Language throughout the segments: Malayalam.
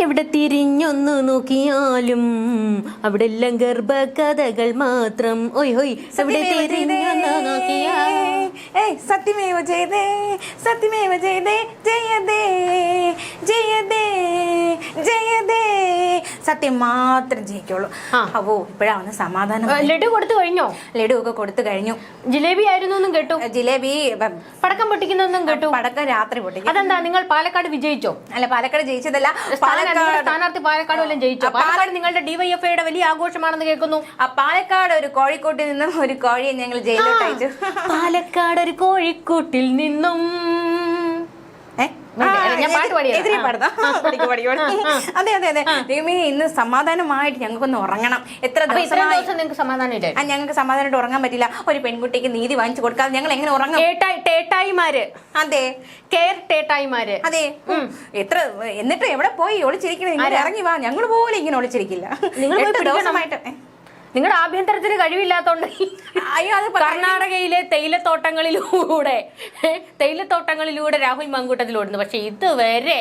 എവിടെ തിരിഞ്ഞൊന്നു നോക്കിയാലും അവിടെ എല്ലാം ഗർഭകഥകൾ മാത്രം. ഒയ് ഹൊയ് എവിടെ തിരിഞ്ഞൊന്നു നോക്കിയാലും. ഏയ് സത്യമേവ ജയതേ സത്യമേവ ചെയ്തേ. ജയതേ ജയതേ ജയതേ. സത്യം മാത്രം ജയിക്കുള്ളൂ. അവോ ഇപ്പോഴാണ് സമാധാനം. ലഡു കൊടുത്തു കഴിഞ്ഞോ? ലഡു ഒക്കെ കൊടുത്തു കഴിഞ്ഞു. ജിലേബി ആയിരുന്നു എന്നും കേട്ടു ജിലേബി പടക്കം പൊട്ടിക്കുന്നൊന്നും കേട്ടു. പടക്കം രാത്രി പൊട്ടിക്കും. അതെന്താ നിങ്ങൾ പാലക്കാട് വിജയിച്ചോ? അല്ല പാലക്കാട് ജയിച്ചതല്ല പാലക്കാട് സ്ഥാനാർത്ഥി പാലക്കാട് വല്ലതും ജയിച്ചോ? പാലക്കാട് നിങ്ങളുടെ ഡിവൈഎഫ്ഐയുടെ വലിയ ആഘോഷമാണെന്ന് കേൾക്കുന്നു. ആ പാലക്കാട് ഒരു കോഴിക്കോട്ടിൽ നിന്നും ഒരു കോഴിയെ ഞങ്ങൾ ജയിലിലോട്ട് അയച്ചു. പാലക്കാട് ഒരു കോഴിക്കോട്ടിൽ നിന്നും എതിരെ. പാടുന്നോ? അതെ അതെ അതെ. ദൈവമേ ഇന്ന് സമാധാനമായിട്ട് ഞങ്ങൾക്കൊന്ന് ഉറങ്ങണം. എത്ര ദിവസം നിങ്ങൾക്ക് ആ ഞങ്ങൾക്ക് സമാധാനമായിട്ട് ഉറങ്ങാൻ പറ്റില്ല. ഒരു പെൺകുട്ടിക്ക് നീതി വാങ്ങിച്ചു കൊടുക്കാതെ ഞങ്ങൾ എങ്ങനെ ഉറങ്ങും? ടേട്ടായി ടേട്ടായിമാര്. അതെ. കെയർ ടേട്ടായിമാര്. അതെ. എത്ര എന്നിട്ട് എവിടെ പോയി ഒളിച്ചിരിക്കണേ? നിങ്ങൾ ഇറങ്ങി വാ. ഞങ്ങൾ പോലും ഇങ്ങനെ ഒളിച്ചിരിക്കില്ല. നിങ്ങൾ ദിവസമായിട്ട് നിങ്ങളുടെ ആഭ്യന്തരത്തിന് കഴിവില്ലാത്തോണ്ട് അയ്യോ അത് കർണാടകയിലെ തേയിലത്തോട്ടങ്ങളിലൂടെ തേയിലത്തോട്ടങ്ങളിലൂടെ രാഹുൽ മങ്കൂട്ടത്തിൽ ഓടുന്നു. പക്ഷെ ഇതുവരെ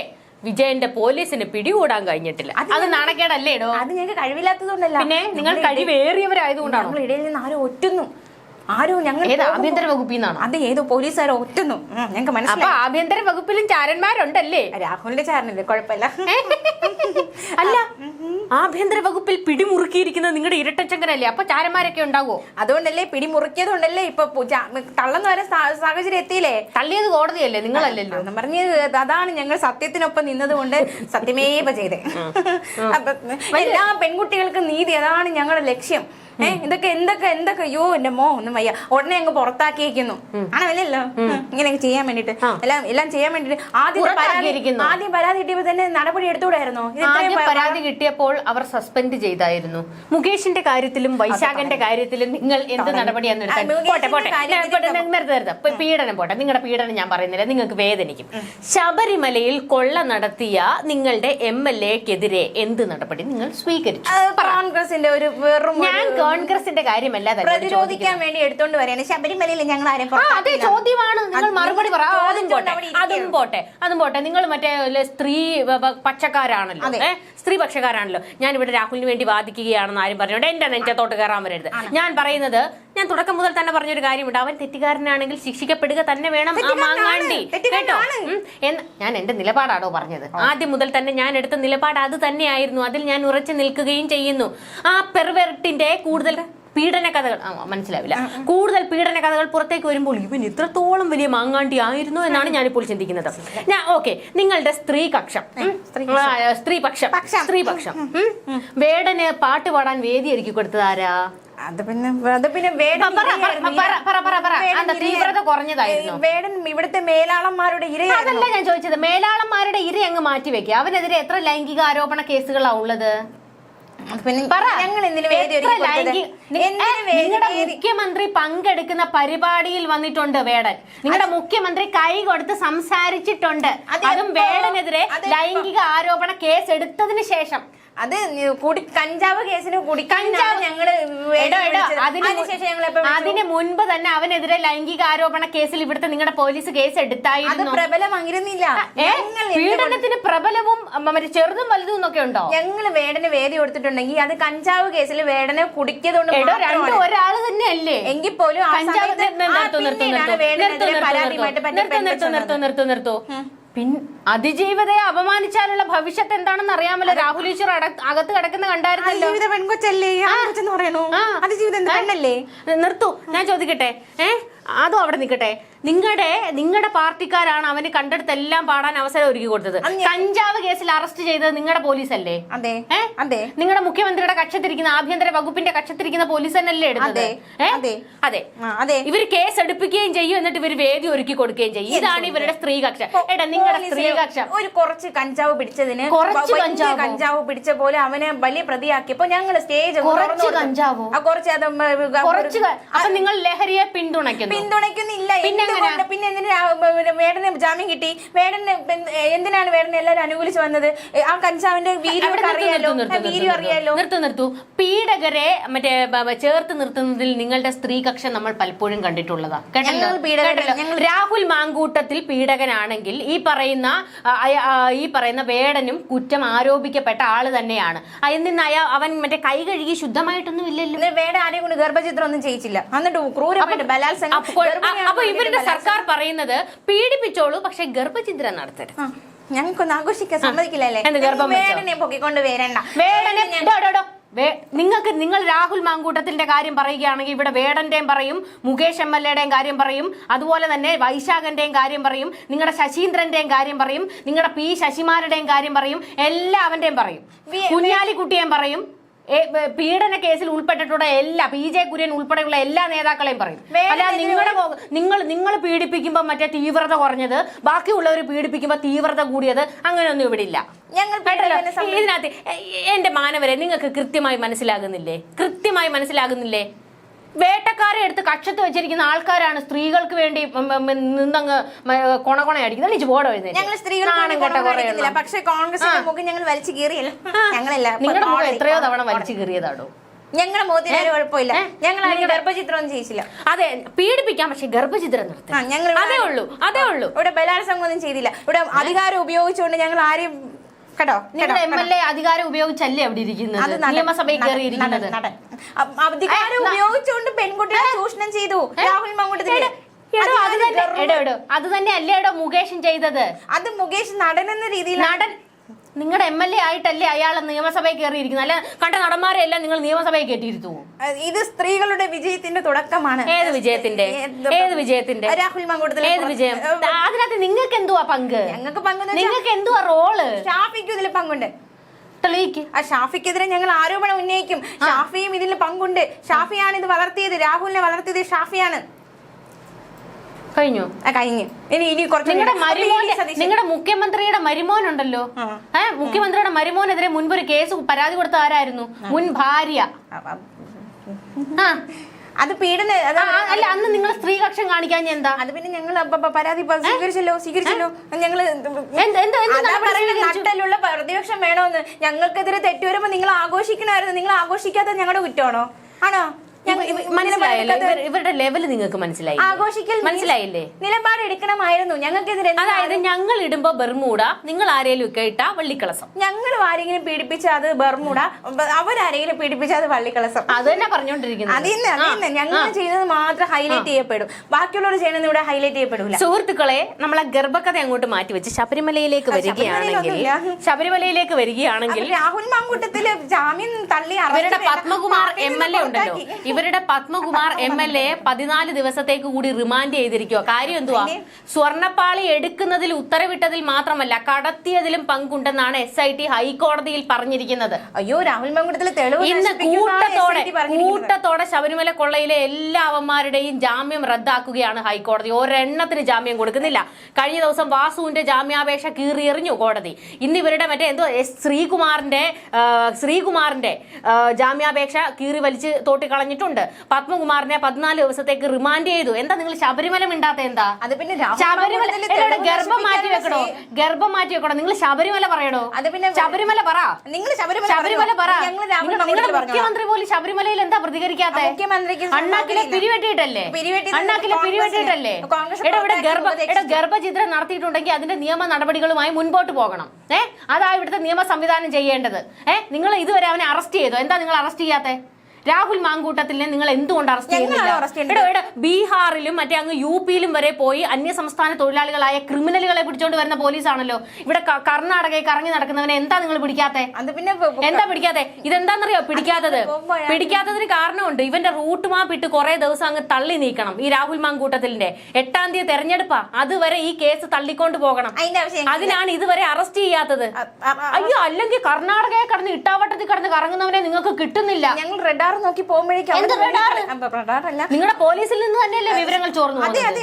വിജയന്റെ പോലീസിന് പിടികൂടാൻ കഴിഞ്ഞിട്ടില്ല. അത് നാണക്കേടല്ലേ അത് ഞങ്ങൾക്ക് കഴിവില്ലാത്തതുകൊണ്ടല്ല. പിന്നെ നിങ്ങൾ കഴിവേറിയവരായതുകൊണ്ടാണ്? നമ്മൾ ഇടയിൽ നിന്ന് ആരും ഒറ്റുന്നു. ആരും ഞങ്ങൾ ആഭ്യന്തര വകുപ്പിൽ നിന്നാണ് അത് ഏതോ പോലീസുകാരോ ഒറ്റുന്നു. ഞങ്ങൾക്ക് അപ്പൊ മനസ്സിലായി. ആഭ്യന്തര വകുപ്പിലും ചാരന്മാരുണ്ടല്ലേ? രാഹുലിന്റെ ചാരനല്ലേ? കുഴപ്പമില്ല. അല്ല ആഭ്യന്തര വകുപ്പിൽ പിടിമുറുക്കിയിരിക്കുന്നത് നിങ്ങളുടെ ഇരട്ടച്ചങ്കനല്ലേ? അപ്പൊ ചാരന്മാരൊക്കെ ഉണ്ടാവോ? അതുകൊണ്ടല്ലേ പിടിമുറുക്കിയത് കൊണ്ടല്ലേ ഇപ്പൊ തള്ളന്ന് വരെ സാഹചര്യം എത്തിയില്ലേ? തള്ളിയത് കോടതിയല്ലേ നിങ്ങളല്ലല്ലോ? എന്ന് പറഞ്ഞ് അതാണ് ഞങ്ങൾ സത്യത്തിനൊപ്പം നിന്നത് കൊണ്ട് സത്യമേവ ചെയ്തേ. അപ്പൊ എല്ലാ പെൺകുട്ടികൾക്കും നീതി അതാണ് ഞങ്ങളുടെ ലക്ഷ്യം. ഏഹ് ഇതൊക്കെ എന്തൊക്കെ എന്തൊക്കെ? അയ്യോ എന്റെ മോ ഒന്നും വയ്യ. ഉടനെ അങ്ങ് പുറത്താക്കിയിരിക്കുന്നു ആണല്ലോ ഇങ്ങനെ ചെയ്യാൻ വേണ്ടിട്ട്. എല്ലാം എല്ലാം ചെയ്യാൻ വേണ്ടിട്ട്. ആദ്യം പരാതി. ആദ്യം പരാതി കിട്ടിയപ്പോ തന്നെ നടപടി എടുത്തുകൂടായിരുന്നു? പരാതി കിട്ടിയപ്പോൾ അവർ സസ്പെൻഡ് ചെയ്തായിരുന്നു. മുകേഷിന്റെ കാര്യത്തിലും വൈശാഖന്റെ കാര്യത്തിലും നിങ്ങൾ എന്ത് നടപടിയാണ്. പീഡനം പോട്ടെ. നിങ്ങളുടെ പീഡനം ഞാൻ പറയുന്നില്ല. നിങ്ങൾക്ക് വേദനിക്കും. ശബരിമലയിൽ കൊള്ള നടത്തിയ നിങ്ങളുടെ എം എൽ എക്കെതിരെ എന്ത് നടപടി നിങ്ങൾ സ്വീകരിച്ചു? കോൺഗ്രസിന്റെ ഒരു വെറും ഞാൻ കോൺഗ്രസിന്റെ കാര്യമല്ല പ്രതിരോധിക്കാൻ വേണ്ടി എടുത്തോണ്ട് വരെയാണ് ശബരിമലയിൽ ഞങ്ങൾ ആരെയും അതെ. ചോദ്യമാണ്. നിങ്ങൾ മറുപടി പറ. അതും പോട്ടെ. അതും പോട്ടെ. അതും പോട്ടെ. നിങ്ങൾ മറ്റേ സ്ത്രീ പക്ഷക്കാരാണല്ലോ സ്ത്രീ പക്ഷക്കാരാണല്ലോ. ഞാൻ ഇവിടെ രാഹുലിന് വേണ്ടി വാദിക്കുകയാണെന്ന് ആരും പറഞ്ഞോണ്ട് എന്റെ നെഞ്ചത്തോട്ട് കയറാൻ വരരുത്. ഞാൻ പറയുന്നത് ഞാൻ തുടക്കം മുതൽ തന്നെ പറഞ്ഞൊരു കാര്യമുണ്ട്. അവൻ തെറ്റുകാരനാണെങ്കിൽ ശിക്ഷിക്കപ്പെടുക തന്നെ വേണം. ആ മാങ്ങാണ്ടി. കേട്ടോ? ഞാൻ എന്റെ നിലപാടാണോ പറഞ്ഞത്? ആദ്യം മുതൽ തന്നെ ഞാൻ എടുത്ത നിലപാട് അത് തന്നെയായിരുന്നു. അതിൽ ഞാൻ ഉറച്ചു നിൽക്കുകയും ചെയ്യുന്നു. ആ പെർവെർട്ടിന്റെ കൂടുതൽ പീഡന കഥകൾ മനസ്സിലാവില്ല. കൂടുതൽ പീഡന കഥകൾ പുറത്തേക്ക് വരുമ്പോൾ ഇവൻ ഇത്രത്തോളം വലിയ മാങ്ങാണ്ടി ആയിരുന്നു എന്നാണ് ഞാനിപ്പോൾ ചിന്തിക്കുന്നത്. ഞാൻ ഓക്കെ. നിങ്ങളുടെ സ്ത്രീ കക്ഷം. സ്ത്രീപക്ഷം സ്ത്രീപക്ഷം. വേടന് പാട്ട് പാടാൻ വേദി ഒരുക്കി കൊടുത്തത് ആരാ? അത് പിന്നെ അത് പിന്നെ തീവ്രത കുറഞ്ഞതായിരുന്നോ? വേടൻ ഇവിടുത്തെ മേലാളന്മാരുടെ ഇരയായിരുന്നു. അതല്ല ഞാൻ ചോദിച്ചത്. മേലാളന്മാരുടെ ഇര അങ്ങ് മാറ്റി വെക്കുക അവനെതിരെ എത്ര ലൈംഗിക ആരോപണ കേസുകളാ ഉള്ളത്? നിങ്ങളുടെ മുഖ്യമന്ത്രി പങ്കെടുക്കുന്ന പരിപാടിയിൽ വന്നിട്ടുണ്ട് വേടൻ. നിങ്ങളുടെ മുഖ്യമന്ത്രി കൈ കൊടുത്ത് സംസാരിച്ചിട്ടുണ്ട്. അതും? വേടനെതിരെ ലൈംഗിക ആരോപണ കേസ് എടുത്തതിന് ശേഷം. അത് കുടി കഞ്ചാവ് കേസിന് കുടി കഞ്ചാവ് ഞങ്ങൾ അതിനുശേഷം ഞങ്ങൾ? അതിന് മുൻപ് തന്നെ അവനെതിരെ ലൈംഗിക ആരോപണ കേസിൽ ഇവിടുത്തെ നിങ്ങളുടെ പോലീസ് കേസ് എടുത്തായിരുന്നു പ്രബലമായിരുന്നില്ല. പീഡനത്തിന് പ്രബലവും ചെറുതും വലുതും എന്നൊക്കെ ഉണ്ടോ? ഞങ്ങൾ വേടന് വേദി കൊടുത്തിട്ടുണ്ടെങ്കിൽ അത് കഞ്ചാവ് കേസിൽ വേടനെ കുടിക്കതുകൊണ്ട് രണ്ടും ഒരാൾ തന്നെ അല്ലേ എങ്കിൽ പോലും നിർത്തു നിർത്തു നിർത്തു നിർത്തു നിർത്തൂ, നിർത്തൂ, പിൻ അതിജീവിതയെ അപമാനിച്ചാലുള്ള ഭവിഷ്യത്ത് എന്താണെന്ന് അറിയാമല്ലോ. രാഹുൽ ഈശ്വർ അകത്ത് കിടക്കുന്ന കണ്ടായിരുന്നല്ലോ. പെൺകൊച്ചല്ലേ? പെണ്ണല്ലേ? നിർത്തു. ഞാൻ ചോദിക്കട്ടെ. ഏഹ് അതും അവിടെ നിൽക്കട്ടെ. നിങ്ങളുടെ നിങ്ങളുടെ പാർട്ടിക്കാരാണ് അവന് കണ്ടെടുത്തെല്ലാം പാടാൻ അവസരം ഒരുക്കി കൊടുത്തത്. കഞ്ചാവ് കേസിൽ അറസ്റ്റ് ചെയ്തത് നിങ്ങളുടെ പോലീസ് അല്ലേ അതെ. നിങ്ങളുടെ മുഖ്യമന്ത്രിയുടെ കക്ഷത്തിരിക്കുന്ന ആഭ്യന്തര വകുപ്പിന്റെ കക്ഷത്തിരിക്കുന്ന പോലീസ് തന്നെയല്ലേ എടുത്തത്? അതെ. അതെ. ഇവർ കേസ് എടുപ്പിക്കുകയും ചെയ്യും എന്നിട്ട് ഇവർ വേദി ഒരുക്കി കൊടുക്കുകയും ചെയ്യും. ഇതാണ് ഇവരുടെ സ്ത്രീ ഏട്ടാ എടാ നിങ്ങളുടെ സ്ത്രീ പോലീസിന് ഒരു കുറച്ച് കഞ്ചാവ് പിടിച്ചതിന് കുറച്ച് കഞ്ചാവ്? പിടിച്ച പോലെ അവനെ വലിയ പ്രതിയാക്കിയപ്പോ ഞങ്ങൾ സ്റ്റേജ് കുറച്ച് കഞ്ചാവോ? കുറച്ച് കുറച്ച് അപ്പൊ നിങ്ങൾ ലഹരിയെ പിന്തുണയ്ക്കുന്നു. പിന്തുണയ്ക്കുന്നില്ല. പിന്നെ എന്തുകൊണ്ട് പിന്നെ എന്തിനാ വേടന് ജാമ്യം കിട്ടി? വേടന് എന്തിനാണ് വേടനെ എല്ലാവരും അനുകൂലിച്ച് വന്നത്? ആ കഞ്ചാവിന്റെ വീര്യം അറിയാലോ? നിർത്തൂ, നിർത്തൂ, വീര്യം അറിയാലോ? നിർത്തൂ നിർത്തൂ പീഡകരെ മറ്റേ ചേർത്ത് നിർത്തുന്നതിൽ നിങ്ങളുടെ സ്ത്രീ കക്ഷം നമ്മൾ പലപ്പോഴും കണ്ടിട്ടുള്ളതാ. കേട്ടോ രാഹുൽ മാങ്കൂട്ടത്തിൽ പീഡകനാണെങ്കിൽ ഈ പറയുന്ന ഈ പറയുന്ന വേടനും കുറ്റം ആരോപിക്കപ്പെട്ട ആൾ തന്നെയാണ്. എന്നിന്ന് അയാ അവൻ മറ്റേ കൈ കഴുകി ശുദ്ധമായിട്ടൊന്നും ഇല്ലല്ലോ. വേട ആരെയും കൊണ്ട് ഗർഭചിത്രം ഒന്നും ചെയ്യിച്ചില്ല. എന്നിട്ട് ക്രൂരമായിട്ട് ബലാത്സംഗം അപ്പൊ ഇവരുടെ സർക്കാർ പറയുന്നത് പീഡിപ്പിച്ചോളൂ പക്ഷെ ഗർഭചിന്ത നടത്തരുത്. ഞങ്ങൾക്കൊന്ന് ആഘോഷിക്കാൻ സമ്മതിക്കില്ലല്ലേ? വേടനെ പൊക്കിക്കൊണ്ട് വരണ്ട. വേടനെ നിങ്ങൾക്ക് നിങ്ങൾ രാഹുൽ മാങ്കൂട്ടത്തിന്റെ കാര്യം പറയുകയാണെങ്കിൽ ഇവിടെ വേടന്റെയും പറയും മുകേഷ് എം എൽ എയുടെയും കാര്യം പറയും അതുപോലെ തന്നെ വൈശാഖന്റെയും കാര്യം പറയും നിങ്ങളുടെ ശശീന്ദ്രന്റെയും കാര്യം പറയും നിങ്ങളുടെ പി ശശിമാരുടെയും കാര്യം പറയും എല്ലാവന്റെയും പറയും. കുഞ്ഞാലിക്കുട്ടിയേയും പറയും. പീഡന കേസിൽ ഉൾപ്പെട്ടിട്ടുള്ള എല്ലാ പി ജെ കുര്യൻ ഉൾപ്പെടെയുള്ള എല്ലാ നേതാക്കളെയും പറയും. അല്ല നിങ്ങളുടെ നിങ്ങൾ നിങ്ങൾ പീഡിപ്പിക്കുമ്പോൾ മറ്റേ തീവ്രത കുറഞ്ഞത് ബാക്കിയുള്ളവർ പീഡിപ്പിക്കുമ്പോൾ തീവ്രത കൂടിയത് അങ്ങനെയൊന്നും ഇവിടെ ഇല്ല ഞങ്ങൾ ഇതിനകത്ത് എന്റെ മാനവരെ നിങ്ങൾക്ക് കൃത്യമായി മനസ്സിലാകുന്നില്ലേ? കൃത്യമായി മനസ്സിലാകുന്നില്ലേ? വേട്ടക്കാരെ എടുത്ത് കക്ഷത്ത് വെച്ചിരിക്കുന്ന ആൾക്കാരാണ് സ്ത്രീകൾക്ക് വേണ്ടി നിന്നങ്ങ് കൊണകൊണയടിക്കുന്നത് നീ ബോർഡ് ഞങ്ങൾ പക്ഷെ കോൺഗ്രസിന്റെ മുഖം ഞങ്ങൾ വലിച്ചു കീറിയല്ലോ. ഞങ്ങളല്ല നിങ്ങളുടെ മുഖം എത്രയോ തവണ വലിച്ചു കീറിയതാണോ ഞങ്ങളുടെ മോദി കുഴപ്പമില്ല ഞങ്ങൾ ഗർഭചിത്രം ഒന്നും ചെയ്യിച്ചില്ല. അതെ പീഡിപ്പിക്കാം പക്ഷെ ഗർഭചിത്രം ഞങ്ങൾ അതേ ഉള്ളൂ അതേ ഉള്ളൂ. ഇവിടെ ബലാത്സംഗം ഒന്നും ചെയ്തില്ല. ഇവിടെ അധികാരം ഉപയോഗിച്ചുകൊണ്ട് ഞങ്ങൾ ആരെയും കേട്ടോ നിങ്ങളുടെ എം എൽ എ അധികാരം ഉപയോഗിച്ചല്ലേ അവിടെ ഇരിക്കുന്നത്? അത് നിയമസഭയിൽ. അ- അധികാരം ഉപയോഗിച്ചുകൊണ്ട് പെൺകുട്ടികളെ ചൂഷണം ചെയ്തു. രാഹുൽ മമ്മൂട്ടി അത് തന്നെ അല്ലേ എടോ മുകേഷൻ ചെയ്തത്? അത് മുകേഷ് നടൻ എന്ന രീതിയിൽ നടൻ നിങ്ങളുടെ എം എൽ എ ആയിട്ടല്ലേ അയാൾ നിയമസഭയിൽ കയറിയിരിക്കുന്നത്? അല്ല കണ്ട നടന്മാരെ എല്ലാം നിങ്ങൾ നിയമസഭയിൽ കയറ്റിയിരുന്നു ഇത് സ്ത്രീകളുടെ വിജയത്തിന്റെ തുടക്കമാണ്. ഏത് വിജയത്തിന്റെ? ഏത് വിജയത്തിന്റെ? രാഹുൽ മങ്കൂട്ടത്തിൽ ഏത് വിജയം? അതിനകത്ത് നിങ്ങൾക്ക് എന്തുവാ പങ്ക്? ഞങ്ങൾക്ക് പങ്ക് നിങ്ങൾക്ക് എന്തുവാ റോൾ? ഷാഫിക്കും ഇതിൽ പങ്കുണ്ട്. തെളിയിക്ക്. ആ ഷാഫിക്കെതിരെ ഞങ്ങൾ ആരോപണം ഉന്നയിക്കും. ഷാഫിയും ഇതിൽ പങ്കുണ്ട്. ഷാഫിയാണ് ഇത് വളർത്തിയത്. രാഹുലിനെ വളർത്തിയത് ഷാഫിയാണ്. കഴിഞ്ഞു? ആ കഴിഞ്ഞു. ഇനി ഇനി കുറച്ച് നിങ്ങളുടെ നിങ്ങളുടെ മുഖ്യമന്ത്രിയുടെ മരുമോൻ ഉണ്ടല്ലോ ഏഹ് മുഖ്യമന്ത്രിയുടെ മരുമോനെതിരെ മുൻപ് ഒരു കേസ് പരാതി കൊടുത്ത ആരായിരുന്നു? മുൻ ഭാര്യ. ആ. അത് പീഡന അല്ല അന്ന് നിങ്ങൾ സ്ത്രീകക്ഷം കാണിക്കാൻ എന്താ? അത് പിന്നെ ഞങ്ങൾ പരാതി സ്വീകരിച്ചല്ലോ സ്വീകരിച്ചല്ലോ. പറയുന്നത് നട്ടലുള്ള പ്രതിപക്ഷം വേണോന്ന്. ഞങ്ങൾക്കെതിരെ തെറ്റ് വരുമ്പോ നിങ്ങൾ ആഘോഷിക്കണമായിരുന്നു. നിങ്ങൾ ആഘോഷിക്കാത്ത ഞങ്ങളുടെ കുറ്റമാണോ? ആണോ? ഞങ്ങൾ മനസ്സിലായല്ലോ? ഇവർ- ഇവരുടെ ലെവൽ നിങ്ങൾക്ക് മനസ്സിലായി ആഘോഷിക്കൽ മനസ്സിലായില്ലേ? നിലപാട് എടുക്കണമായിരുന്നു ഞങ്ങൾക്കെതിരെ അതായത് ഞങ്ങൾ ഇടുമ്പോ ബെർമൂട നിങ്ങൾ ആരെങ്കിലും ഒക്കെ ഇട്ടാ വള്ളിക്കളസം. ഞങ്ങൾ ആരെങ്കിലും പീഡിപ്പിച്ച അത് ബർമുട അവരാരെങ്കിലും പീഡിപ്പിച്ച അത് വള്ളിക്കളസം. അത് തന്നെ പറഞ്ഞോണ്ടിരിക്കുന്നത്. അതിന്ന് അതിന്ന് ഞങ്ങൾ ചെയ്യുന്നത് മാത്രം ഹൈലൈറ്റ് ചെയ്യപ്പെടും. ബാക്കിയുള്ളവർ ചെയ്യുന്നത് ഇവിടെ ഹൈലൈറ്റ് ചെയ്യപ്പെടില്ല സുഹൃത്തുക്കളെ നമ്മളെ ഗർഭക്കഥ അങ്ങോട്ട് മാറ്റി വെച്ച് ശബരിമലയിലേക്ക് വരികയാണെങ്കിൽ. ശബരിമലയിലേക്ക് വരികയാണെങ്കിൽ രാഹുൽ മാങ്കൂട്ടത്തിൽ ജാമ്യം തള്ളി അവരുടെ പത്മകുമാർ എം എൽ എ ഉണ്ടല്ലോ. പുറത്താക്കി. ഇവരുടെ പത്മകുമാർ എം എൽ എ പതിനാല് ദിവസത്തേക്ക് കൂടി റിമാൻഡ് ചെയ്തിരിക്കുക കാര്യം എന്തുവാ? സ്വർണപ്പാളി എടുക്കുന്നതിൽ ഉത്തരവിട്ടതിൽ മാത്രമല്ല കടത്തിയതിലും പങ്കുണ്ടെന്നാണ് എസ് ഐ ടി ഹൈക്കോടതിയിൽ പറഞ്ഞിരിക്കുന്നത്. അയ്യോ രാഹുൽ തെളിവ് ഇന്ന് കൂട്ടത്തോടെ കൂട്ടത്തോടെ ശബരിമല കൊള്ളയിലെ എല്ലാ അവന്മാരുടെയും ജാമ്യം റദ്ദാക്കുകയാണ് ഹൈക്കോടതി. ഒരെണ്ണത്തിന് ജാമ്യം കൊടുക്കുന്നില്ല. കഴിഞ്ഞ ദിവസം വാസുവിന്റെ ജാമ്യാപേക്ഷ കീറിയെറിഞ്ഞു കോടതി. ഇന്ന് ഇവരുടെ മറ്റേ എന്തോ ശ്രീകുമാറിന്റെ ശ്രീകുമാറിന്റെ ജാമ്യാപേക്ഷ കീറി വലിച്ച് തോട്ടിക്കളഞ്ഞിട്ടുണ്ട് പത്മകുമാറിനെ പതിനാല് ദിവസത്തേക്ക് റിമാൻഡ് ചെയ്തു. എന്താ നിങ്ങൾ ശബരിമല മിണ്ടാത്ത എന്താ? അത് പിന്നെ ശബരിമല ഗർഭം മാറ്റി വെക്കണോ ഗർഭം മാറ്റി വെക്കണോ നിങ്ങൾ ശബരിമല പറയണോ അത് പിന്നെ ശബരിമല പറ. നിങ്ങൾ ശബരിമല പറ. നിങ്ങളുടെ മുഖ്യമന്ത്രി പോലും ശബരിമലയിൽ എന്താ പ്രതികരിക്കാത്ത? അണ്ണാക്കിലെ. പിരിവെട്ടിയിട്ടല്ലേ? അണ്ണാക്കിലെ. പിരിവെട്ടിയിട്ടല്ലേ? ഇവിടെ ഗർഭ പ്രവർത്തകർ ഗർഭചിത്രം നടത്തിയിട്ടുണ്ടെങ്കിൽ അതിന്റെ നിയമ നടപടികളുമായി മുൻപോട്ട് പോകണം. ഏഹ് അതാ ഇവിടുത്തെ നിയമ സംവിധാനം ചെയ്യേണ്ടത്. ഏഹ് നിങ്ങൾ ഇതുവരെ അവനെ അറസ്റ്റ് ചെയ്തോ? എന്താ നിങ്ങൾ അറസ്റ്റ് ചെയ്യാത്തെ? രാഹുൽ മാങ്കൂട്ടത്തിനെ നിങ്ങൾ എന്തുകൊണ്ട് അറസ്റ്റ് ചെയ്യുന്നത്? ചെയ്യുന്നില്ല ബീഹാറിലും മറ്റേ അങ്ങ് യു പിയിലും വരെ പോയി അന്യ സംസ്ഥാന തൊഴിലാളികളായ ക്രിമിനലുകളെ പിടിച്ചോണ്ട് വരുന്ന പോലീസാണല്ലോ. ഇവിടെ കർണാടകയിൽ കറങ്ങി നടക്കുന്നവനെ എന്താ നിങ്ങൾ പിടിക്കാത്തെ? പിന്നെ എന്താ പിടിക്കാത്തെ? ഇതെന്താന്നറിയോ? പിടിക്കാത്തത്. പിടിക്കാത്തതിന് കാരണമുണ്ട്. ഇവന്റെ റൂട്ട് മാപ്പ് ഇട്ട് കുറെ ദിവസം അങ്ങ് തള്ളി നീക്കണം ഈ രാഹുൽ മാങ്കൂട്ടത്തിന്റെ എട്ടാം തീയതി തെരഞ്ഞെടുപ്പാ. അതുവരെ ഈ കേസ് തള്ളിക്കൊണ്ട് പോകണം. അതിനാണ് ഇതുവരെ അറസ്റ്റ് ചെയ്യാത്തത്. അയ്യോ അല്ലെങ്കിൽ കർണാടകയെ കടന്ന് ഇട്ടാവട്ടത്തിൽ കടന്ന് കറങ്ങുന്നവനെ നിങ്ങൾക്ക് കിട്ടുന്നില്ല. ഞങ്ങൾ റെഡാർ നോക്കി പോകുമ്പോഴേക്കും? നിങ്ങളുടെ പോലീസിൽ നിന്ന് തന്നെയല്ലേ വിവരങ്ങൾ ചോർന്നു അതെ അതെ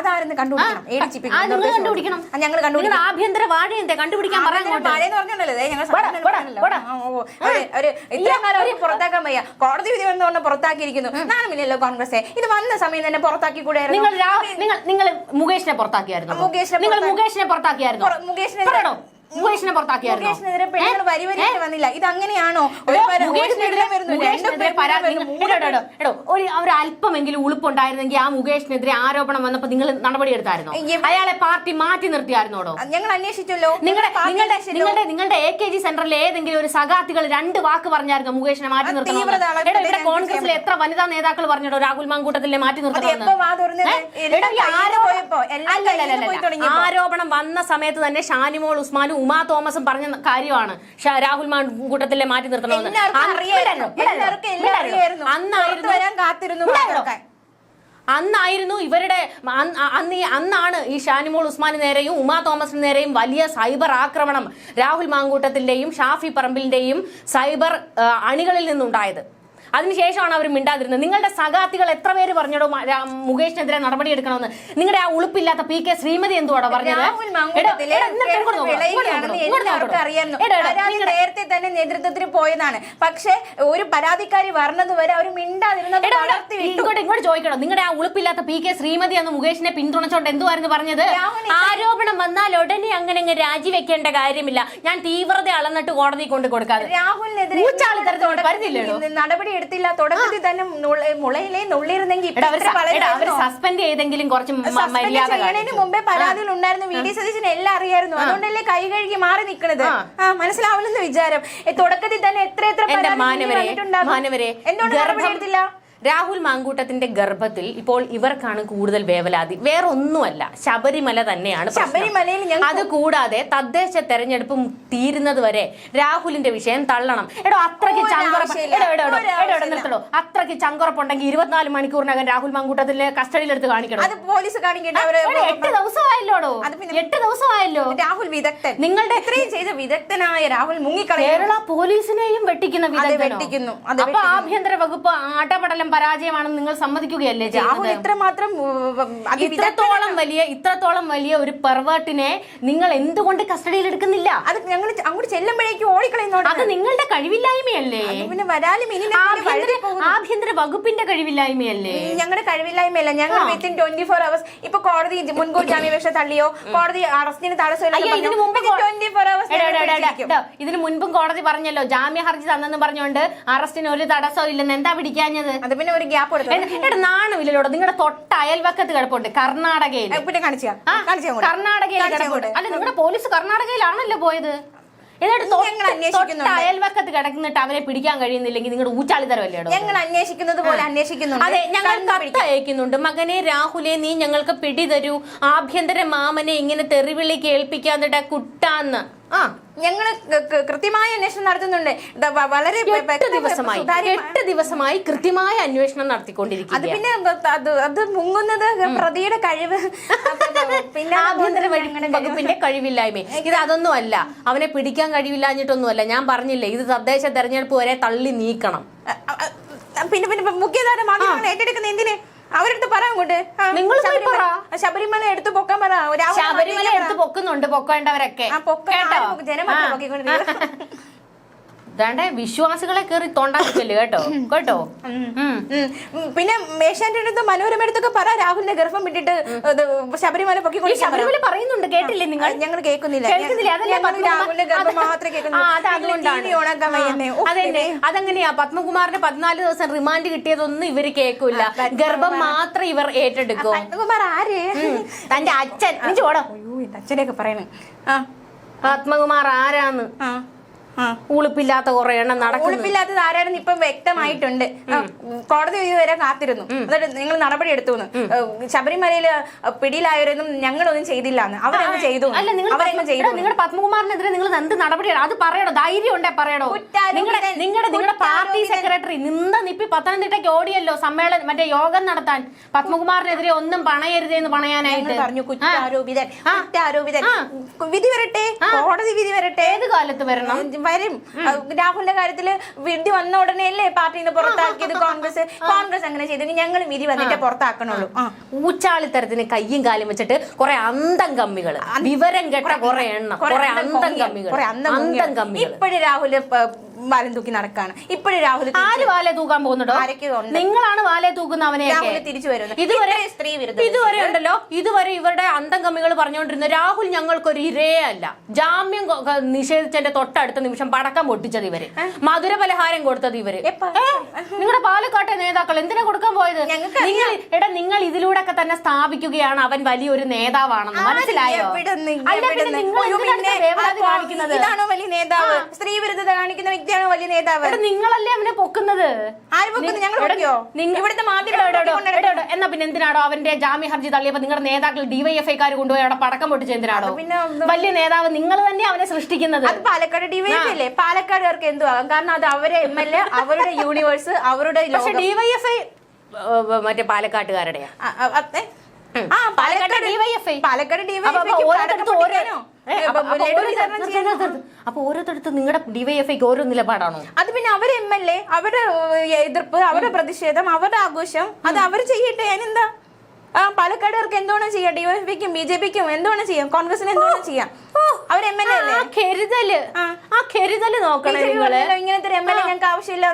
അതായിരുന്നു കണ്ടുപിടിക്കണം. ഞങ്ങൾ കണ്ടുപിടിക്കണം. ആഭ്യന്തര വാഴ എന്തേ കണ്ടുപിടിക്കാൻ പുറത്താക്കാൻ വയ്യ. കോടതി വിധി വന്നുകൊണ്ട് പുറത്താക്കിയിരിക്കുന്നു. നാണമില്ലല്ലോ കോൺഗ്രസ് ഇത് വന്ന സമയം തന്നെ പുറത്താക്കി കൂടെ നിങ്ങൾ നിങ്ങൾ മുകേഷിനെ പുറത്താക്കിയായിരുന്നു. മുകേഷിനെ നിങ്ങൾ മുകേഷിനെ പുറത്താക്കിയായിരുന്നു. പറയണോ മുകേഷിനെ പുറത്താക്കിയായിരുന്നു? മുകേഷിനെതിരെ പെണ്ണുങ്ങൾ വരി വരിയായിട്ട് വന്നില്ല. ഇത് അങ്ങനെയാണോ ഒരു പര- ഒരു മുകേഷിനെതിരെ വരുന്നു, രണ്ട് മുകേഷിനെതിരെ പെണ്ണ് പരാതി വരുന്നു, മൂന്ന് എടോ, എടോ, എടോ, ഒരു ഒരു അല്പമെങ്കിലും ഉളുപ്പുണ്ടായിരുന്നെങ്കിൽ ആ മുകേഷിനെതിരെ ആരോപണം വന്നപ്പോ നിങ്ങൾ നടപടി എടുത്തായിരുന്നോ? അയാളെ പാർട്ടി മാറ്റി നിർത്തിയായിരുന്നോടോ? ആ, ഞങ്ങൾ അന്വേഷിച്ചല്ലോ. നിങ്ങളുടെ പാർട്ടി നിങ്ങളുടെ അന്വേഷിച്ചല്ലോ. നിങ്ങളുടെ നിങ്ങളുടെ എ കെ ജി സെന്ററിൽ ഏതെങ്കിലും ഒരു സഖാത്തികൾ രണ്ട് വാക്ക് പറഞ്ഞായിരുന്നു മുകേഷിനെ മാറ്റി അത് നിർത്തണം തീവ്രത അളവിൽ ഇവിടെ കോൺഗ്രസിലെ എത്ര വനിതാ നേതാക്കൾ പറഞ്ഞിട്ടോ രാഹുൽ മാങ്കൂട്ടത്തിലെ മാറ്റി നിർത്തണമെന്ന്? എപ്പോ വാ തുറന്നത്? ഏ? എല്ലാം എടോ, ഈ കയ്യിന്ന് ആരോപണം- പോയപ്പോ, എല്ലാം അല്ല, അല്ല, കയ്യിന്ന് പോയി തുടങ്ങിയപ്പോ. ആരോപണം വന്ന സമയത്ത് തന്നെ ഷാനിമോൾ ഉസ്മാനും ഉമാ തോമസും പറഞ്ഞ കാര്യമാണ്. രാഹുൽ മാങ്കൂട്ടത്തിലെ മാറ്റി നിർത്തണമെന്ന്. അന്നായിരുന്നു. അന്നായിരുന്നു ഇവരുടെ അന്ന് അന്നാണ് ഈ ഷാനിമോൾ ഉസ്മാന് നേരെയും ഉമാ തോമസിന് നേരെയും വലിയ സൈബർ ആക്രമണം രാഹുൽ മാങ്കൂട്ടത്തിന്റെയും ഷാഫി പറമ്പിലിന്റെയും സൈബർ അണികളിൽ നിന്നുണ്ടായത്. അതിനുശേഷമാണ് അവർ മിണ്ടാതിരുന്നത്. നിങ്ങളുടെ സഖാത്തികൾ എത്ര പേര് പറഞ്ഞോ മുകേഷിനെതിരെ നടപടി എടുക്കണമെന്ന്. നിങ്ങളുടെ ആ ഉളുപ്പില്ലാത്ത പി കെ ശ്രീമതി എന്തുവാടോ പറഞ്ഞത്? നേരത്തെ തന്നെ നേതൃത്വത്തിന് പോയതാണ്. പക്ഷെ ഒരു പരാതിക്കാരി വരണത് വരെ അവർ മിണ്ടാതിരുന്നത് ഇങ്ങോട്ട് ഇങ്ങോട്ട് ചോദിക്കണം? നിങ്ങളുടെ ആ ഉളുപ്പില്ലാത്ത പി കെ ശ്രീമതി എന്ന് മുകേഷിനെ പിന്തുണച്ചോണ്ട് എന്തുവായിരുന്നു പറഞ്ഞത്? ആരോപണം വന്നാൽ ഉടനെ അങ്ങനെ അങ്ങ് രാജിവെക്കേണ്ട കാര്യമില്ല. ഞാൻ തീവ്രത അളന്നിട്ട് കോടതി കൊണ്ട് കൊടുക്കാതെ. രാഹുലിനെതിരെ? നടപടി എടുത്തില്ല. തുടക്കത്തിൽ തന്നെ മുളയിലെ നുള്ളിരുന്നെങ്കിൽ? സസ്പെൻഡ് ചെയ്തെങ്കിലും കുറച്ച് ചെയ്യണതിന്. മുമ്പേ പരാതിയിൽ ഉണ്ടായിരുന്നു. വി. ഡി. സതീശന് എല്ലാം അറിയായിരുന്നു. അതുകൊണ്ടല്ലേ കൈ കഴുകി മാറി നിൽക്കുന്നത് ആ. മനസ്സിലാവില്ലെന്ന് വിചാരം. തുടക്കത്തിൽ തന്നെ എത്ര എത്ര എന്തുകൊണ്ട് എടുത്തില്ല? രാഹുൽ മാങ്കൂട്ടത്തിന്റെ ഗർഭത്തിൽ ഇപ്പോൾ ഇവർക്കാണ് കൂടുതൽ വേവലാതി. വേറൊന്നുമല്ല ശബരിമല തന്നെയാണ് ശബരിമലയിൽ അത് കൂടാതെ തദ്ദേശ തെരഞ്ഞെടുപ്പ് തീരുന്നത് വരെ രാഹുലിന്റെ വിഷയം തള്ളണം. എടോ അത്രയ്ക്ക് ചങ്കുറപ്പ് അത്രയ്ക്ക് ചങ്കുറപ്പുണ്ടെങ്കിൽ ഇരുപത്തിനാല് മണിക്കൂറിനകം രാഹുൽ മാങ്കൂട്ടത്തിലെ കസ്റ്റഡിയിലെടുത്ത് കാണിക്കണം? അത് പോലീസ് എട്ട് ദിവസമായല്ലോടോ? പിന്നെ- എട്ട് ദിവസമായല്ലോ? രാഹുൽ വിദഗ്ധൻ. നിങ്ങളുടെ ഇത്രയും ചെയ്ത വിദഗ്ധനായ രാഹുൽ മുങ്ങിക്കള കേരള പോലീസിനെയും വെട്ടിക്കുന്ന വിദഗ്ധ വെട്ടിക്കുന്നു, അപ്പൊ ആഭ്യന്തര വകുപ്പ് ആട്ടപടലം പരാജയമാണെന്ന് നിങ്ങൾ സമ്മതിക്കുകയല്ലേ രാഹുൽ ഇത്രമാത്രം ഇത്രത്തോളം വലിയ ഇത്രത്തോളം വലിയ ഒരു പെർവേർട്ടിനെ നിങ്ങൾ എന്തുകൊണ്ട് കസ്റ്റഡിയിൽ എടുക്കുന്നില്ല? അത് ഞങ്ങൾ അങ്ങോട്ട് ചെല്ലുമ്പോഴേക്കും ഓടിക്കളയുന്നോട് അത് നിങ്ങളുടെ കഴിവില്ലായ്മയല്ലേ? പിന്നെ വരാലും ഇനി ആഭ്യന്തര വകുപ്പിന്റെ കഴിവില്ലായ്മയല്ലേ? ഞങ്ങളുടെ കഴിവില്ലായ്മയല്ല. ഞങ്ങൾ വിത്തിൻ ട്വന്റി ഫോർ അവേഴ്സ് ഇപ്പൊ കോടതി മുൻകൂർ ജാമ്യാപേക്ഷ തള്ളിയോ? കോടതി അറസ്റ്റിന് അയ്യോ ഇതിന് മുൻപും കോടതി പറഞ്ഞല്ലോ ജാമ്യ ഹർജി തന്നെന്ന് പറഞ്ഞുകൊണ്ട് അറസ്റ്റിന് ഒരു തടസ്സവും ഇല്ലെന്ന്. എന്താ പിടിക്കാഞ്ഞത്? അത് പിന്നെ ഒരു ഗ്യാപ്പ് കൊടുത്തു. എടാ നാണമില്ലല്ലോടോ നിങ്ങളുടെ തൊട്ട അയൽവക്കത്ത് കിടപ്പുണ്ട്. കർണാടകയിൽ പിന്നെ കാണിച്ചാ കർണാടകയിൽ കിടപ്പുണ്ട്. അല്ല നിങ്ങളുടെ പോലീസ് കർണാടകയിലാണല്ലോ പോയത്. അയൽവക്കത്ത് കിടക്കുന്നിട്ട് അവരെ പിടിക്കാൻ കഴിയുന്നില്ലെങ്കിൽ നിങ്ങളുടെ ഊച്ചാളിത്തരമല്ലേടോ? ഞങ്ങൾ അന്വേഷിക്കുന്നത് പോലെ അന്വേഷിക്കുന്നുണ്ട്. അതെ ഞങ്ങൾ. കത്ത് അയക്കുന്നുണ്ട്. മകനെ രാഹുലെ നീ ഞങ്ങൾക്ക് പിടി തരൂ. ആഭ്യന്തര മാമനെ ഇങ്ങനെ തെറിവിളി കേൾപ്പിക്കാന്നിട്ട കുട്ടാന്ന്. ആ ഞങ്ങൾ കൃത്യമായ അന്വേഷണം നടത്തുന്നുണ്ട്. വളരെ ദിവസമായി എട്ട് ദിവസമായി കൃത്യമായ അന്വേഷണം അത് പിന്നെ അത് അത് മുങ്ങുന്നത് പ്രതിയുടെ കഴിവ്. പിന്നെ ആഭ്യന്തര വകുപ്പിന്റെ കഴിവില്ലായ്മ ഇത് അതൊന്നും അല്ല. അവനെ പിടിക്കാൻ കഴിവില്ലാഞ്ഞിട്ടൊന്നുമല്ല. ഞാൻ പറഞ്ഞില്ലേ ഇത് തദ്ദേശ തെരഞ്ഞെടുപ്പ് വരെ തള്ളി നീക്കണം. പിന്നെ പിന്നെ മുഖ്യധാര മാധ്യമങ്ങൾ ഏറ്റെടുക്കുന്ന എന്തിന്? അവരെടുത്ത് പറ അങ്ങോട്ട് നിങ്ങൾ ശബരിമല- എടുത്ത് പൊക്കാൻ പറ ശബരിമല എടുത്ത് പൊക്കുന്നുണ്ട് പൊക്കേണ്ടവരൊക്കെ ആ, പൊക്ക- കേട്ടോ ആര് പൊക്കും? ജനം മാത്രം ആ. പൊക്കിക്കൊണ്ടിരിക്കുന്നത്. ഇതാണ്ടെ വിശ്വാസികളെ കയറി തോണ്ടാക്കില്ലേ കേട്ടോ? കേട്ടോ. പിന്നെ മേശാന്റെ അടുത്ത് മനോരമ അടുത്തൊക്കെ പറ രാഹുലിന്റെ ഗർഭം വിട്ടിട്ട് ശബരിമല ഈ പൊക്കിക്കൊണ്ടിരിക്കാൻ ശബരിമല പറയുന്നുണ്ട് കേട്ടില്ലേ നിങ്ങൾ? ഞങ്ങൾ കേൾക്കുന്നില്ല. കേൾക്കുന്നില്ല അതല്ലേ രാഹുലിന്റെ ഗർഭം മാത്രമേ കേൾക്കുന്നുള്ളൂ. അതെന്നെ. അതെങ്ങനെയാ? പത്മകുമാറിന് പതിനാല് ദിവസം റിമാൻഡ് കിട്ടിയതൊന്നും ഇവർ കേൾക്കൂല. ഗർഭം മാത്രം ഇവർ ഏറ്റെടുക്കും. പത്മകുമാർ ആര്. തന്റെ അച്ഛൻ. അച്ഛനെയൊക്കെ പറയണേ. പത്മകുമാർ ആരാന്ന്? ഉളുപ്പില്ലാത്ത കുറെ എണ്ണം നടക്കുന്നു. ഉളുപ്പില്ലാത്തത് ആരായിരുന്നു? ഇപ്പം വ്യക്തമായിട്ടുണ്ട്. കോടതി വിധി വരെ കാത്തിരുന്നു എന്നിട്ട് നിങ്ങൾ നടപടി എടുത്തു ശബരിമലയിൽ പിടിയിലായവരൊന്നും ഞങ്ങളൊന്നും ചെയ്തില്ല അവരൊന്നും ചെയ്തു അവരങ്ങ് ചെയ്തു നിങ്ങളുടെ പത്മകുമാറിനെതിരെ നിങ്ങൾ എന്ത് നടപടിയാണ് അത് പറയണോ? ധൈര്യം ഉണ്ടേ പറയണോ? നിങ്ങളുടെ നിങ്ങളുടെ നിങ്ങളുടെ പാർട്ടി സെക്രട്ടറി നിന്ദ നിപ്പി പത്തനംതിട്ടയ്ക്ക് ഓടിയല്ലോ സമ്മേളനം മറ്റേ യോഗം നടത്താൻ. പത്മകുമാറിനെതിരെ ഒന്നും പണയരുതേന്ന് പണയാനായിട്ട്. ഞങ്ങൾ പറഞ്ഞു കുറ്റാരോപിതൻ കുറ്റാരോപിതൻ. വിധി വരട്ടെ. കോടതി വിധി വരട്ടെ. ഏത് കാലത്ത് വരണം? വരും. രാഹുലിന്റെ കാര്യത്തിൽ വിധി വന്ന ഉടനെ അല്ലേ പാർട്ടിയിൽ നിന്ന് പുറത്താക്കിയത് കോൺഗ്രസ് കോൺഗ്രസ് അങ്ങനെ ചെയ്തെങ്കിൽ ഞങ്ങളും വിധി വന്നിട്ട് പുറത്താക്കണുള്ളൂ. ഊച്ചാളിത്തരത്തിന് കയ്യും കാലും വെച്ചിട്ട് കുറെ അന്തം കമ്മികൾ. വിവരം കേട്ട കുറെ എണ്ണം. കുറെ അന്തം കമ്മികൾ. അന്തം. കമ്മികൾ. ഇപ്പഴും രാഹുൽ പ- വാലം തൂക്കി നടക്കാണ്. ഇപ്പോഴും രാഹുൽ ആര് വാല തൂക്കാൻ പോകുന്നുണ്ടോ? നിങ്ങളാണ് വാലെ തൂക്കുന്ന അവനെ തിരിച്ചു വരുന്നത് ഇതുവരെ സ്ത്രീ വിരുദ്ധ ഇതുവരെ ഉണ്ടല്ലോ. ഇതുവരെ ഇവരുടെ അന്തം കമ്മികൾ പറഞ്ഞുകൊണ്ടിരുന്ന രാഹുൽ ഞങ്ങൾക്കൊരു ഇരയല്ല. അല്ല ജാമ്യം നിഷേധിച്ചതിന്റെ തൊട്ടടുത്ത നിമിഷം പടക്കം പൊട്ടിച്ചത് ഇവർ. മധുര പലഹാരം കൊടുത്തത് ഇവർ. നിങ്ങളുടെ പാലക്കാട്ടെ നേതാക്കൾ എന്തിനാ കൊടുക്കാൻ പോയത്? നിങ്ങൾ എടാ നിങ്ങൾ ഇതിലൂടെ ഒക്കെ തന്നെ സ്ഥാപിക്കുകയാണ് അവൻ വലിയൊരു നേതാവാണെന്ന്. മനസ്സിലായോ? അല്ല പിന്നെ നിങ്ങൾ കാണിക്കുന്നത്? ഇതാണോ വലിയ നേതാവ്? വ്യക്തിയാണോ വലിയ നേതാവ്? നിങ്ങളല്ലേ അവനെ പൊക്കുന്നത്? ആര് പൊക്കുന്നു? ഞങ്ങൾ പൊക്കിയോ? ഇവിടുത്തെ എടാ, എന്നാ പിന്നെ എന്തിനാടോ അവന്റെ ജാമ്യ ഹർജി തള്ളിയപ്പോ നിങ്ങളുടെ നേതാക്കൾ ഡിവൈഎഫ്ഐക്കാർ കൊണ്ടുപോയി അവിടെ പടക്കം പൊട്ടിച്ച് എന്തിനാണോ പിന്നെ വലിയ നേതാവ് നിങ്ങൾ തന്നെ അവനെ സൃഷ്ടിക്കുന്നത്. അത് പാലക്കാട് ഡിവൈഎഫ് അല്ലേ? പാലക്കാടുകാർക്ക് എന്തു ആകാം കാരണം അത് അവരെ എം എൽ എ അവരുടെ യൂണിവേഴ്സ് അവരുടെ പക്ഷെ ഡിവൈഎഫ്ഐ മറ്റേ പാലക്കാട്ടുകാരുടെ ആ, പാലക്കാട് ഡിവൈഎഫ്ഐ. പാലക്കാട് അപ്പൊ- അപ്പൊ ഡിവൈഎഫ് ഓരോരുത്തടുത്ത് ഓരോ ഏ, അപ്പൊ- അപ്പൊ ഓരോ- വിതരണം നിർത്ത് ചെയ്യാനോ? നിർത്ത് നിർത്ത്. അപ്പൊ ഓരോരുത്തടുത്ത് നിങ്ങളുടെ ഡിവൈഎഫ്ഐക്ക് ഓരോ നിലപാടാണോ? അത് പിന്നെ അവരെ എം എൽ എ അവരുടെ എതിർപ്പ് അവരുടെ പ്രതിഷേധം അവരുടെ ആഘോഷം അത് അവർ ചെയ്യട്ടെ? ഞാനെന്താ? ആ പാലക്കാടുകാർക്ക് എന്തുവേണം ചെയ്യാം? ഡിവൈഎഫ്ഐക്കും ബി ജെ പിക്കും എന്തുവേണം ചെയ്യാം? കോൺഗ്രസിന് എന്തുവേണം ചെയ്യാം? അവർ എം എൽ എ കരുതൽ. ആ. കരുതൽ നോക്കണേ ഇങ്ങനത്തെ എം എൽ എ ഞങ്ങൾക്ക് ആവശ്യമില്ല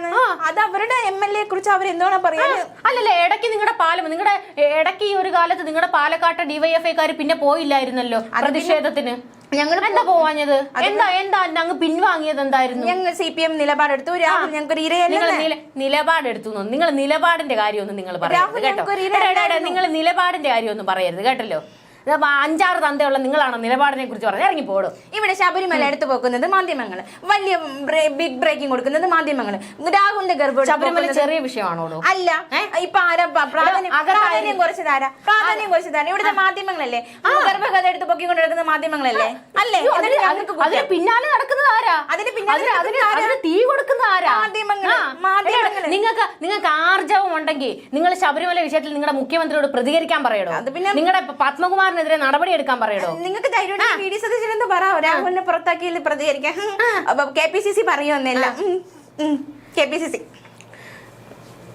അത് അവരുടെ എം എൽ എ കുറിച്ച് അവർ എന്തുവേണം പറയാ അല്ലല്ല ഇടയ്ക്ക് നിങ്ങളുടെ പാലം നിങ്ങളുടെ ഇടയ്ക്ക് ഈ ഒരു കാലത്ത് നിങ്ങളുടെ പാലക്കാട്ടെ ഡിവൈഎഫ്ഐക്കാർ പിന്നെ പോയില്ലായിരുന്നല്ലോ പ്രതിഷേധത്തിന്. ഞങ്ങൾ എന്താ പോവാഞ്ഞത്? എന്താ എന്താ അങ്ങ് പിൻവാങ്ങിയത് എന്തായിരുന്നു? ഞങ്ങൾ സി പി എം നിലപാടെടുത്തു. രാഹുൽ ഞങ്ങൾക്ക് നിങ്ങൾ നില നിലപാടെടുത്തു നിങ്ങൾ നിലപാടിന്റെ കാര്യമൊന്നും നിങ്ങൾ പറയരുത് രാഹുൽ കേട്ടോ. ഞങ്ങൾക്കൊരു ഇര എടാ, എടാ, എടാ, നിങ്ങൾ നിലപാടിന്റെ കാര്യമൊന്നും പറയരുത് കേട്ടല്ലോ. അഞ്ചാറ് തന്തയുള്ള നിങ്ങളാണോ നിലപാടിനെ കുറിച്ച് പറഞ്ഞത്? ഇറങ്ങി പോടും ഇവിടെ ശബരിമല എടുത്തു പോകുന്നത് മാധ്യമങ്ങൾ വലിയ ബിഗ് ബ്രേക്കിംഗ് കൊടുക്കുന്നത് മാധ്യമങ്ങൾ രാഹുലിന്റെ ഗർഭം ശബരിമല ചെറിയ വിഷയമാണോ അല്ല. ഇപ്പൊ ആരാ കുറച്ച് പ്രാധാന്യം അകത്തായി- പ്രാധാന്യം കുറച്ചതാരാ? പ്രാധാന്യം ഇവിടുത്തെ മാധ്യമങ്ങളല്ലേ? ഗർഭകഥ എടുത്ത് പൊക്കി നടക്കുന്ന മാധ്യമങ്ങളല്ലേ? അല്ലേ? അതിന് പിന്നാലെ നടക്കുന്നത് ആരാ? അതിന് പിന്നാലെ തീ കൊടുക്കുന്ന ആരാ? മാധ്യമങ്ങൾ മാധ്യമങ്ങൾ നിങ്ങൾക്ക് നിങ്ങൾക്ക് ആർജവം ഉണ്ടെങ്കിൽ നിങ്ങൾ ശബരിമല വിഷയത്തിൽ നിങ്ങളുടെ മുഖ്യമന്ത്രിയോട് പ്രതികരിക്കാൻ പറയണോ? അത് പിന്നെ- നിങ്ങളുടെ പത്മകുമാറിനെതിരെ നടപടി എടുക്കാൻ പറയടോ? നിങ്ങൾക്ക് ധൈര്യം വി ഡി സതീശൻ എന്ത് പറ. രാഹുലിനെ പുറത്താക്കി പ്രതികരിക്കാം അപ്പൊ കെ പി സി സി പറയുമെന്നല്ല കെ പി സി സി.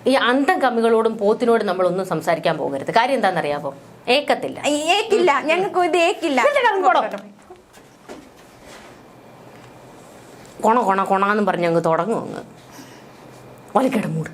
ഈ അന്തം കമ്മികളോടും പോത്തിനോടും നമ്മൾ ഒന്നും സംസാരിക്കാൻ പോകരുത്. കാര്യം എന്താണെന്നറിയാമോ ഏക്കത്തില്ല. ഏക്കില്ല. ഞങ്ങൾക്ക് ഇത് ഏക്കില്ല. കൊണ കൊണ കൊണാന്ന് പറഞ്ഞ് അങ്ങ് തുടങ്ങും അങ്ങ്. വലിക്കട മൂട്.